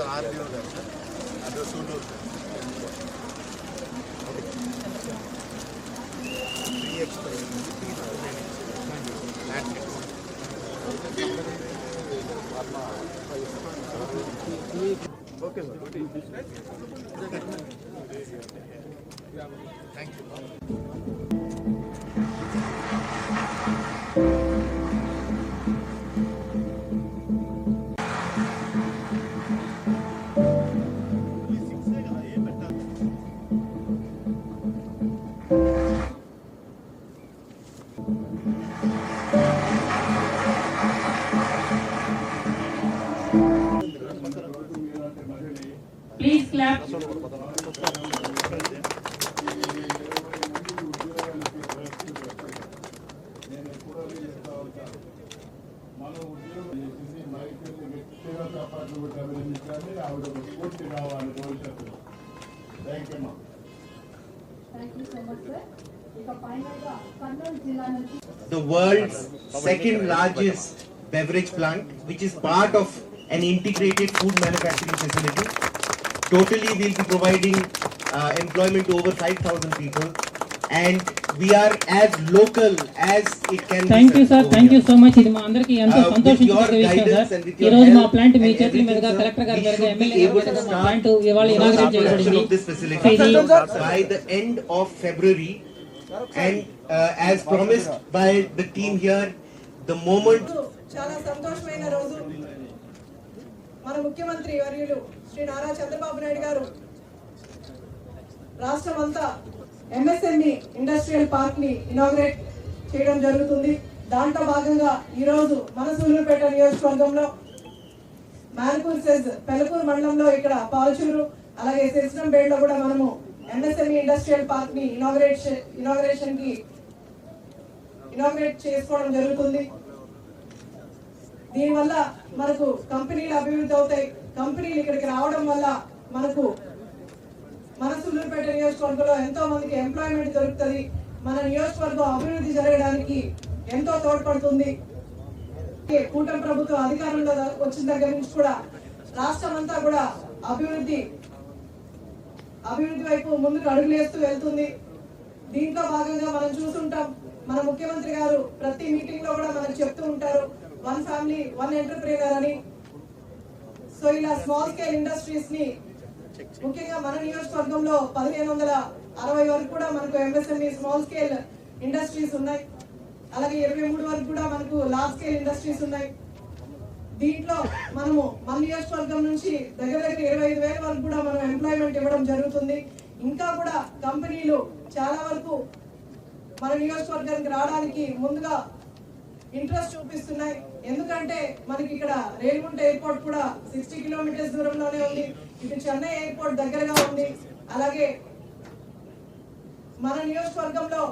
Sir RDO గారు sir. Address సూటూరు three expire okay sir. Thank you మన ఉద్యోగం చేసింది మైత్రి వ్యక్తిగత పనులు అభినందించాలి ఆవిడ ఒక స్ఫూర్తి కావాలి భవిష్యత్తులో థ్యాంక్ యూ అమ్మా thank you so much sir ఇక ఫైనల్ గా కర్నూలు జిల్లా నుంచి the world's second largest beverage plant, which is part of an integrated food manufacturing facility. Totally, we'll be providing uh, employment to over 5,000 people, And we are as local as it can thank you be. Sir thank you. So much ఇది మా అందరికి ఎంతో Uh, your విషయం sir ఈ రోజు మా plant మీ చేతుల మీదుగా sir, కలెక్టర్ గారి be ఎమ్మెల్యే able గారి మా ప్లాంట్ ఇవాళ the ఇనాగ్రేట్ చేయబడింది the end of February, and uh, as promised by the team here, the moment చాలా సంతోషమైన రోజు మన ముఖ్యమంత్రి వర్యులు శ్రీ నారా చంద్రబాబు నాయుడు గారు రాష్ట్రం అంతా ఎంఎస్ఎంఈ ఇండస్ట్రియల్ పార్క్ని ఇనాగ్రేట్ చేయడం జరుగుతుంది. దాంట్లో భాగంగా ఈ రోజు మన సూర్యుపేట నియోజకవర్గంలో మానపూర్ సెజ్ పెలకూరు మండలంలో ఇక్కడ పాలచూరు అలాగే సిరిసినంబేడ్లో కూడా మనము ఎంఎస్ఎంఈ ఇండస్ట్రియల్ పార్క్ని ఇనాగ్రేషన్ ఇనాగ్రేషన్కి ఇనాగ్రేట్ చేసుకోవడం జరుగుతుంది. దీనివల్ల మనకు కంపెనీలు అభివృద్ధి అవుతాయి. కంపెనీలు ఇక్కడికి రావడం వల్ల మనకు మన సుల్లూరుపేట నియోజకవర్గంలో ఎంతో మందికి ఎంప్లాయ్మెంట్ దొరుకుతుంది. మన నియోజకవర్గం అభివృద్ధి జరగడానికి ఎంతో తోడ్పడుతుంది. కూటమి ప్రభుత్వం అధికారంలో వచ్చిన దగ్గర నుంచి కూడా రాష్ట్రం అంతా కూడా అభివృద్ధి అభివృద్ధి వైపు ముందుకు అడుగులేస్తూ వెళ్తుంది. దీంట్లో భాగంగా మనం చూస్తుంటాం మన ముఖ్యమంత్రి గారు ప్రతి మీటింగ్లో కూడా మనకు చెప్తూ ఉంటారు వన్ ఫ్యామిలీ వన్ ఎంటర్ప్రీనర్ అని. సో ఇలా స్మాల్ స్కేల్ ఇండస్ట్రీస్ని ముఖ్యంగా మన నియోజకవర్గంలో పదిహేను వందల అరవై వరకు కూడా మనకు ఎంఎస్ఎంఈ స్మాల్ స్కేల్ ఇండస్ట్రీస్ ఉన్నాయి. అలాగే ఇరవై మూడు వరకు కూడా మనకు లార్జ్ స్కేల్ ఇండస్ట్రీస్ ఉన్నాయి. దీంట్లో మనము మన నియోజకవర్గం నుంచి దగ్గర దగ్గర ఇరవై ఐదు వేల వరకు కూడా మనం ఎంప్లాయ్మెంట్ ఇవ్వడం జరుగుతుంది. ఇంకా కూడా కంపెనీలు చాలా వరకు మన నియోజకవర్గానికి రావడానికి ముందుగా ఇంట్రెస్ట్ చూపిస్తున్నాయి. ఎందుకంటే మనకి ఇక్కడ రేణిగుంట ఎయిర్పోర్ట్ కూడా సిక్స్టీ కిలోమీటర్స్ దూరంలోనే ఉంది. ఇటు చెన్నై ఎయిర్పోర్ట్ దగ్గరగా ఉంది. అలాగే మన నియోజకవర్గంలో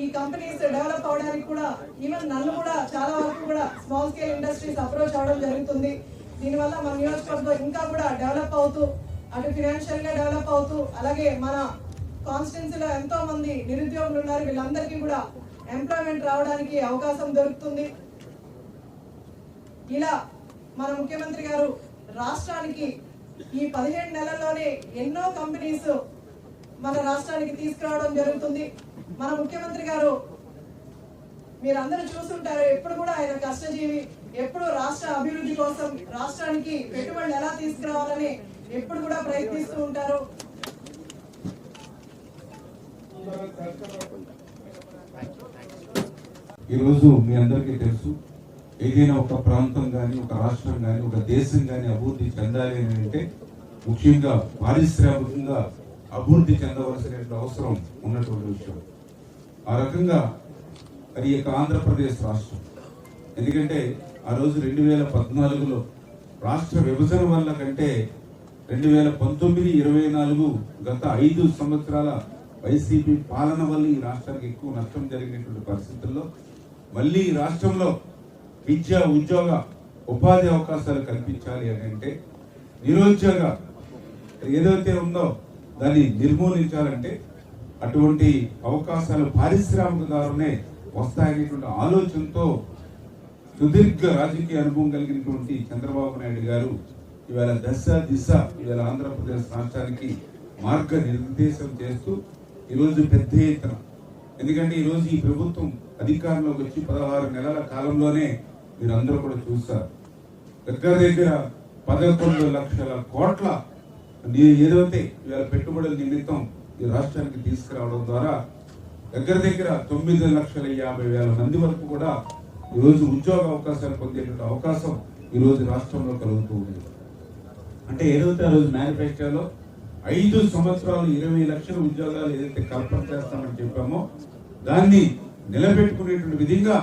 ఈ కంపెనీస్ డెవలప్ అవడానికి కూడా ఈవెన్ నన్ను కూడా చాలా వరకు కూడా స్మాల్ స్కేల్ ఇండస్ట్రీస్ అప్రోచ్ అవడం జరుగుతుంది. దీనివల్ల మన నియోజకవర్గం ఇంకా కూడా డెవలప్ అవుతూ అటు ఫినాన్షియల్గా డెవలప్ అవుతూ అలాగే మన కాన్స్టిట్యున్సీలో ఎంతో మంది నిరుద్యోగులు ఉన్నారు. వీళ్ళందరికీ కూడా ఎంప్లాయ్మెంట్ రావడానికి అవకాశం దొరుకుతుంది. ఇలా మన ముఖ్యమంత్రి గారు రాష్ట్రానికి ఈ పదిహేడు నెలల్లోనే ఎన్నో కంపెనీస్ మన రాష్ట్రానికి తీసుకురావడం జరుగుతుంది. మన ముఖ్యమంత్రి గారు మీరందరూ చూస్తుంటారు ఎప్పుడు కూడా ఆయన కష్టజీవి ఎప్పుడు రాష్ట్ర అభివృద్ధి కోసం రాష్ట్రానికి పెట్టుబడులు ఎలా తీసుకురావాలని ఎప్పుడు కూడా ప్రయత్నిస్తూ ఉంటారు. ఈరోజు మీ అందరికీ తెలుసు ఏదైనా ఒక ప్రాంతం కానీ ఒక రాష్ట్రం కానీ ఒక దేశం కానీ అభివృద్ధి చెందాలి అని అంటే ముఖ్యంగా పారిశ్రామికంగా అభివృద్ధి చెందవలసిన అవసరం ఉన్నటువంటి విషయం. ఆ రకంగా అది యొక్క ఆంధ్రప్రదేశ్ రాష్ట్రం. ఎందుకంటే ఆ రోజు రెండు వేల పద్నాలుగులో రాష్ట్ర విభజన వల్ల కంటే రెండు వేల పంతొమ్మిది ఇరవై నాలుగు గత ఐదు సంవత్సరాల వైసీపీ పాలన వల్ల ఈ రాష్ట్రానికి ఎక్కువ నష్టం జరిగినటువంటి పరిస్థితుల్లో మళ్ళీ ఈ రాష్ట్రంలో విద్య ఉద్యోగ ఉపాధి అవకాశాలు కల్పించాలి అని అంటే నిరుద్యోగ ఏదైతే ఉందో దాన్ని నిర్మూలించాలంటే అటువంటి అవకాశాలు పారిశ్రామికదారునే వస్తాయనేటువంటి ఆలోచనతో సుదీర్ఘ రాజకీయ అనుభవం కలిగినటువంటి చంద్రబాబు నాయుడు గారు ఇవాళ దశ దిశ ఇవాళ ఆంధ్రప్రదేశ్ రాష్ట్రానికి మార్గ నిర్దేశం చేస్తూ ఈరోజు పెద్ద ఎత్తున. ఎందుకంటే ఈరోజు ఈ ప్రభుత్వం అధికారంలోకి వచ్చి పదహారు నెలల కాలంలోనే మీరు అందరూ కూడా చూస్తారు దగ్గర దగ్గర పదకొండు లక్షల కోట్ల నీ- ఏదైతే ఇవాళ పెట్టుబడుల నిమిత్తం ఈ రాష్ట్రానికి తీసుకురావడం ద్వారా దగ్గర దగ్గర తొమ్మిది లక్షల యాభై వేల మంది వరకు కూడా ఈరోజు ఉద్యోగ అవకాశాలు పొందేటువంటి అవకాశం ఈరోజు రాష్ట్రంలో కలుగుతూ ఉంది. అంటే ఏదైతే ఆ రోజు మేనిఫెస్టోలో ఐదు సంవత్సరాలు ఇరవై లక్షల ఉద్యోగాలు ఏదైతే కల్పన చేస్తామని చెప్పామో దాన్ని నిలబెట్టుకునేటువంటి విధంగా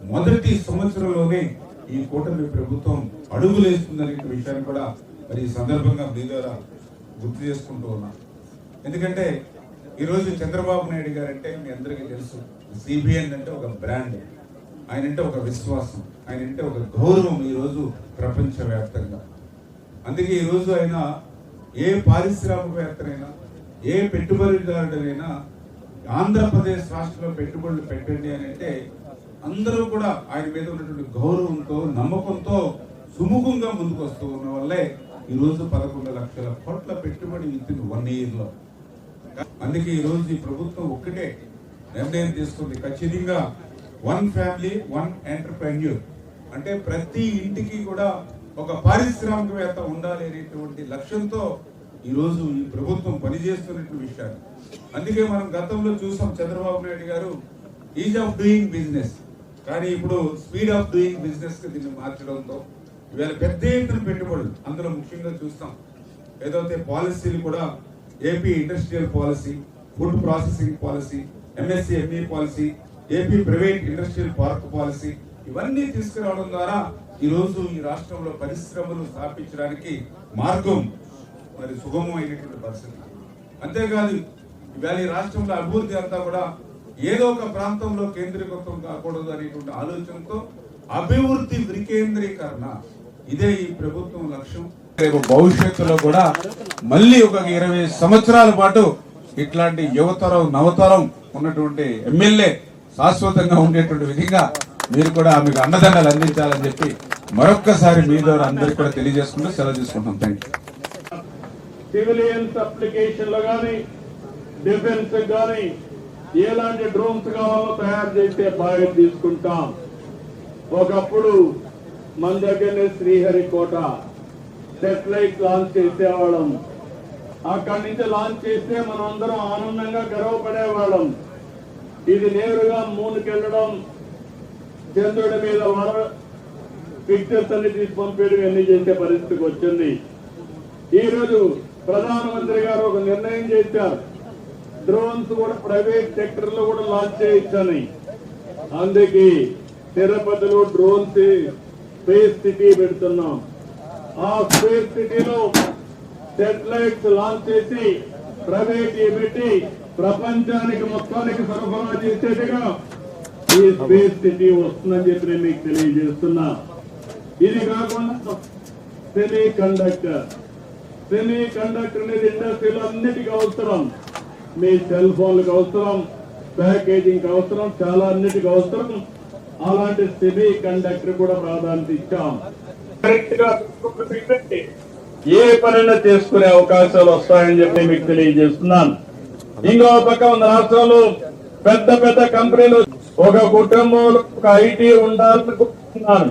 మొదటి సంవత్సరంలోనే ఈ కూటమి ప్రభుత్వం అడుగులేస్తుందనే విషయాన్ని కూడా మరి ఈ సందర్భంగా మీ ద్వారా గుర్తు చేసుకుంటూ ఉన్నా. ఎందుకంటే ఈరోజు చంద్రబాబు నాయుడు గారు అంటే మీ అందరికీ తెలుసు సిబిఎన్ అంటే ఒక బ్రాండ్ ఆయన అంటే ఒక విశ్వాసం ఆయన అంటే ఒక గౌరవం ఈరోజు ప్రపంచవ్యాప్తంగా. అందుకే ఈరోజు ఆయన ఏ పారిశ్రామికవేత్తనైనా ఏ పెట్టుబడిదారుడైనా ఆంధ్రప్రదేశ్ రాష్ట్రంలో పెట్టుబడులు పెట్టండి అని అంటే అందరూ కూడా ఆయన మీద ఉన్నటువంటి గౌరవంతో నమ్మకంతో సుముఖంగా ముందుకు వస్తూ ఉన్న వల్లే ఈరోజు పదకొండు లక్షల కోట్ల పెట్టుబడి విత్ వన్ ఇయర్లో. అందుకే ఈరోజు ఈ ప్రభుత్వం ఒక్కటే నిర్ణయం తీసుకుంది. ఖచ్చితంగా వన్ ఫ్యామిలీ వన్ ఎంటర్ప్రెన్యూర్. అంటే ప్రతి ఇంటికి కూడా ఒక పారిశ్రామికవేత్త ఉండాలి అనేటువంటి లక్ష్యంతో ఈరోజు ఈ ప్రభుత్వం పనిచేస్తున్నటువంటి విషయాన్ని అందుకే మనం గతంలో చూసాం చంద్రబాబు నాయుడు గారు ఈజ్ ఆఫ్ డూయింగ్ బిజినెస్. కానీ ఇప్పుడు స్పీడ్ ఆఫ్ డూయింగ్ బిజినెస్కి దీన్ని మార్చడంతో ఇవాళ పెద్ద ఎత్తున పెట్టుబడులు అందులో ముఖ్యంగా చూస్తాం. ఏదైతే పాలసీలు కూడా AP industrial policy food processing policy MS ME policy AP private industrial park policy ఇవన్నీ తీసుకురావడం ద్వారా ఈరోజు ఈ రాష్ట్రంలో పరిశ్రమలు స్థాపించడానికి మార్గం మరి సుగమమైనటువంటి పరిస్థితి. అంతేకాదు ఇవాళ ఈ రాష్ట్రంలో అభివృద్ధి అంతా కూడా ఏదో ఒక ప్రాంతంలో కేంద్రీకృతం కాకూడదు అనేటువంటి ఆలోచనతో అభివృద్ధి వికేంద్రీకరణ ఇదే ఈ ప్రభుత్వం లక్ష్యం. రేపు భవిష్యత్తులో కూడా మళ్ళీ ఒక ఇరవై సంవత్సరాల పాటు ఇట్లాంటి యువతరం నవతరం ఉన్నటువంటి ఎమ్మెల్యే శాశ్వతంగా ఉండేటువంటి విధంగా మీరు కూడా మీకు అండదండలు అందించాలని చెప్పి మరొక్కసారి మీ ద్వారా అందరికి కూడా తెలియజేసుకుంటూ సెలవు తీసుకుంటాం థ్యాంక్ యూ సివిలియన్స్ అప్లికేషన్లో కానీ డిఫెన్స్ కానీ ఎలాంటి డ్రోన్స్ కావాలో తయారు చేసే బాధ్యత తీసుకుంటాం. ఒకప్పుడు మన దగ్గరనే శ్రీహరికోట సెటిలైట్ లాంచ్ చేసేవాళ్ళం. అక్కడి నుంచి లాంచ్ చేస్తే మనం అందరం ఆనందంగా గర్వపడేవాళ్ళం. ఇది నేరుగా మూనుకెళ్ళడం చంద్రుడి మీద వర పిక్చర్స్ అన్ని తీసి పంపేయడం ఎన్ని చేసే పరిస్థితికి వచ్చింది. ఈరోజు ప్రధానమంత్రి గారు ఒక నిర్ణయం చేశారు. డ్రోన్స్ కూడా ప్రైవేట్ సెక్టర్లో కూడా లాంచ్ చేయించాలి. అందుకే తిరుపతిలో డ్రోన్స్ స్పేస్ సిటీ పెడుతున్నాం. ఆ స్పేస్ సిటీలో సెటిలైట్స్ లాంచ్ చేసి ప్రైవేట్ పెట్టి ప్రపంచానికి మొత్తానికి సరఫరా చేసేట్టుగా ఈ స్పేస్ సిటీ వస్తుందని చెప్పి నేను మీకు తెలియజేస్తున్నా. ఇది కాకుండా సెమీ కండక్టర్ సెమీ కండక్టర్ అనేది ఇండస్ట్రీలో అన్నిటికీ అవసరం. మీ సెల్ ఫోన్లకు అవసరం ప్యాకేజింగ్ అవసరం చాలా అన్నిటికి అవసరం. అలాంటి సెమీ కండక్టర్ కూడా ప్రాధాన్యత ఇచ్చాం. కరెక్ట్గా ఏ పనైనా చేసుకునే అవకాశాలు వస్తాయని చెప్పి మీకు తెలియజేస్తున్నాను. ఇంకో పక్క ఉన్న రాష్ట్రంలో పెద్ద పెద్ద కంపెనీలు ఒక కుటుంబంలో ఒక ఐటీ ఉండాలనుకుంటున్నాను